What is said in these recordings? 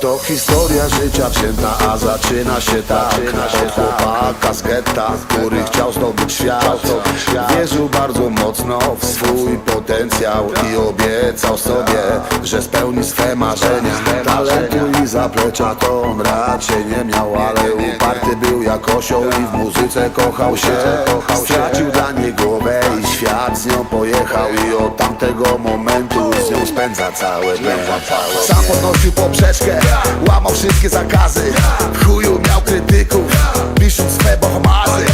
To historia życia wzięta, a zaczyna się tak. Od chłopaka z getta, który chciał zdobyć świat. Wierzył bardzo mocno w swój potencjał I obiecał sobie, że spełni swe marzenia. Talentu i zaplecza to on raczej nie miał Ale uparty był jak osioł i w muzyce kochał się. Stracił dla niej głowę i świat z nią pojechał. I od tamtego momentu z nią spędza całe dnie. Sam podnosił poprzeczkę, łamał wszystkie zakazy. W chuju miał krytyków, pisząc swe bohomazy.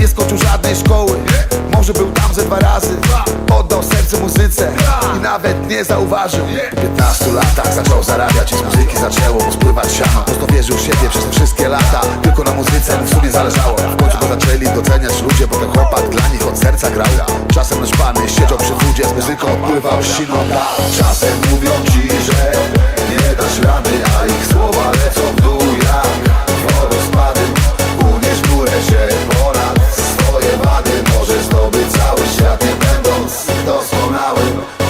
Nie, skończył żadnej szkoły, może był tam ze dwa razy. Oddał serce muzyce i nawet nie zauważył. Po 15 latach zaczął zarabiać i z muzyki zaczęło mu spływać siano Mocno wierzył w siebie przez te wszystkie lata. Tylko na muzyce mu w sumie zależało. W końcu go zaczęli doceniać ludzie, bo ten chłopak dla nich od grał Czasem nasz pany siedział przy wódzie Z muzyką odpływał silną Czasem mówią ci, że nie dasz rady A ich słowa lecą w dół jak wodospady. Unieś górę się ponad swoje wady. Możesz zdobyć cały świat nie będąc doskonałym.